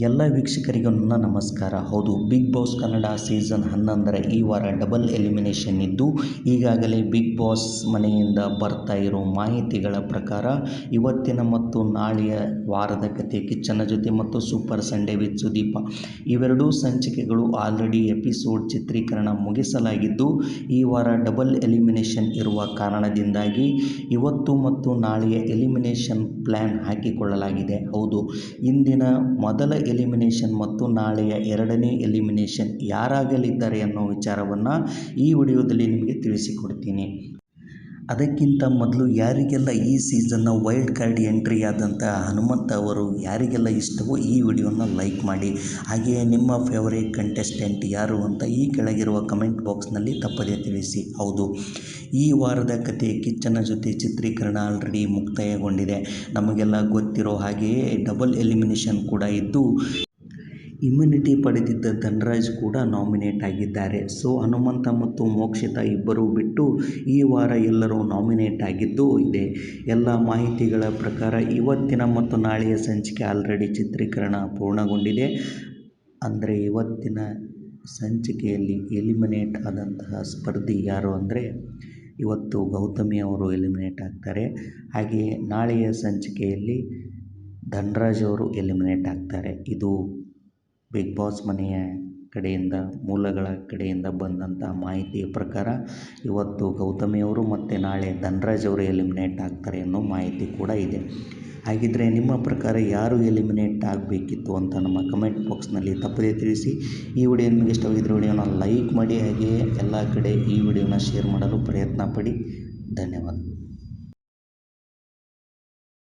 ಎಲ್ಲ ವೀಕ್ಷಕರಿಗೂ ನನ್ನ ನಮಸ್ಕಾರ. ಹೌದು, ಬಿಗ್ ಬಾಸ್ ಕನ್ನಡ ಸೀಸನ್ ಹನ್ನೊಂದರ ಈ ವಾರ ಡಬಲ್ ಎಲಿಮಿನೇಷನ್ ಇದ್ದು, ಈಗಾಗಲೇ ಬಿಗ್ ಬಾಸ್ ಮನೆಯಿಂದ ಬರ್ತಾ ಇರೋ ಮಾಹಿತಿಗಳ ಪ್ರಕಾರ, ಇವತ್ತಿನ ಮತ್ತು ನಾಳೆಯ ವಾರದ ಕತೆ ಕಿಚ್ಚನ ಜೊತೆ ಮತ್ತು ಸೂಪರ್ ಸಂಡೇ ವಿತ್ ಸುದೀಪ. ಇವೆರಡೂ ಸಂಚಿಕೆಗಳು ಆಲ್ರೆಡಿ ಎಪಿಸೋಡ್ ಚಿತ್ರೀಕರಣ ಮುಗಿಸಲಾಗಿದ್ದು, ಈ ವಾರ ಡಬಲ್ ಎಲಿಮಿನೇಷನ್ ಇರುವ ಕಾರಣದಿಂದಾಗಿ ಇವತ್ತು ಮತ್ತು ನಾಳೆಯ ಎಲಿಮಿನೇಷನ್ ಪ್ಲ್ಯಾನ್ ಹಾಕಿಕೊಳ್ಳಲಾಗಿದೆ. ಹೌದು, ಇಂದಿನ ಮೊದಲ ಎಲಿಮಿನೇಷನ್ ಮತ್ತು ನಾಳೆಯ ಎರಡನೇ ಎಲಿಮಿನೇಷನ್ ಯಾರಾಗಲಿದ್ದಾರೆ ಅನ್ನೋ ವಿಚಾರವನ್ನು ಈ ವಿಡಿಯೋದಲ್ಲಿ ನಿಮಗೆ ತಿಳಿಸಿಕೊಡ್ತೀನಿ. ಅದಕ್ಕಿಂತ ಮೊದಲು ಯಾರಿಗೆಲ್ಲ ಈ ಸೀಸನ್ನ ವೈಲ್ಡ್ ಕಾರ್ಡ್ ಎಂಟ್ರಿ ಆದಂಥ ಹನುಮಂತ ಅವರು ಯಾರಿಗೆಲ್ಲ ಇಷ್ಟವೋ ಈ ವಿಡಿಯೋನ ಲೈಕ್ ಮಾಡಿ. ಹಾಗೆಯೇ ನಿಮ್ಮ ಫೇವರೇಟ್ ಕಂಟೆಸ್ಟೆಂಟ್ ಯಾರು ಅಂತ ಈ ಕೆಳಗಿರುವ ಕಮೆಂಟ್ ಬಾಕ್ಸ್ನಲ್ಲಿ ತಪ್ಪದೇ ತಿಳಿಸಿ. ಹೌದು, ಈ ವಾರದ ಕತೆ ಕಿಚ್ಚನ ಜೊತೆ ಚಿತ್ರೀಕರಣ ಆಲ್ರೆಡಿ ಮುಕ್ತಾಯಗೊಂಡಿದೆ. ನಮಗೆಲ್ಲ ಗೊತ್ತಿರೋ ಹಾಗೆಯೇ ಡಬಲ್ ಎಲಿಮಿನೇಷನ್ ಕೂಡ ಇದ್ದು ಇಮ್ಯುನಿಟಿ ಪಡೆದಿದ್ದ ಧನ್ರಾಜ್ ಕೂಡ ನಾಮಿನೇಟ್ ಆಗಿದ್ದಾರೆ. ಸೊ ಹನುಮಂತ ಮತ್ತು ಮೋಕ್ಷಿತ ಇಬ್ಬರೂ ಬಿಟ್ಟು ಈ ವಾರ ಎಲ್ಲರೂ ನಾಮಿನೇಟ್ ಆಗಿದ್ದು ಇದೆ. ಎಲ್ಲ ಮಾಹಿತಿಗಳ ಪ್ರಕಾರ ಇವತ್ತಿನ ಮತ್ತು ನಾಳೆಯ ಸಂಚಿಕೆ ಆಲ್ರೆಡಿ ಚಿತ್ರೀಕರಣ ಪೂರ್ಣಗೊಂಡಿದೆ. ಅಂದರೆ ಇವತ್ತಿನ ಸಂಚಿಕೆಯಲ್ಲಿ ಎಲಿಮಿನೇಟ್ ಆದಂತಹ ಸ್ಪರ್ಧಿ ಯಾರು ಅಂದರೆ ಇವತ್ತು ಗೌತಮಿ ಅವರು ಎಲಿಮಿನೇಟ್ ಆಗ್ತಾರೆ. ಹಾಗೆಯೇ ನಾಳೆಯ ಸಂಚಿಕೆಯಲ್ಲಿ ಧನ್ರಾಜ್ ಅವರು ಎಲಿಮಿನೇಟ್ ಆಗ್ತಾರೆ. ಇದು ಬಿಗ್ ಬಾಸ್ ಮನೆಯ ಕಡೆಯಿಂದ, ಮೂಲಗಳ ಕಡೆಯಿಂದ ಬಂದಂಥ ಮಾಹಿತಿಯ ಪ್ರಕಾರ ಇವತ್ತು ಗೌತಮಿಯವರು ಮತ್ತು ನಾಳೆ ಧನ್ರಾಜ್ ಅವರು ಎಲಿಮಿನೇಟ್ ಆಗ್ತಾರೆ ಅನ್ನೋ ಮಾಹಿತಿ ಕೂಡ ಇದೆ. ಹಾಗಿದ್ದರೆ ನಿಮ್ಮ ಪ್ರಕಾರ ಯಾರು ಎಲಿಮಿನೇಟ್ ಆಗಬೇಕಿತ್ತು ಅಂತ ನಮ್ಮ ಕಮೆಂಟ್ ಬಾಕ್ಸ್ನಲ್ಲಿ ತಪ್ಪದೇ ತಿಳಿಸಿ. ಈ ವಿಡಿಯೋ ನಿಮಗೆ ಇಷ್ಟವಾಗಿದ್ದರೆ ವಿಡಿಯೋನ ಲೈಕ್ ಮಾಡಿ, ಹಾಗೆಯೇ ಎಲ್ಲ ಕಡೆ ಈ ವಿಡಿಯೋನ ಶೇರ್ ಮಾಡಲು ಪ್ರಯತ್ನ ಪಡಿ. ಧನ್ಯವಾದಗಳು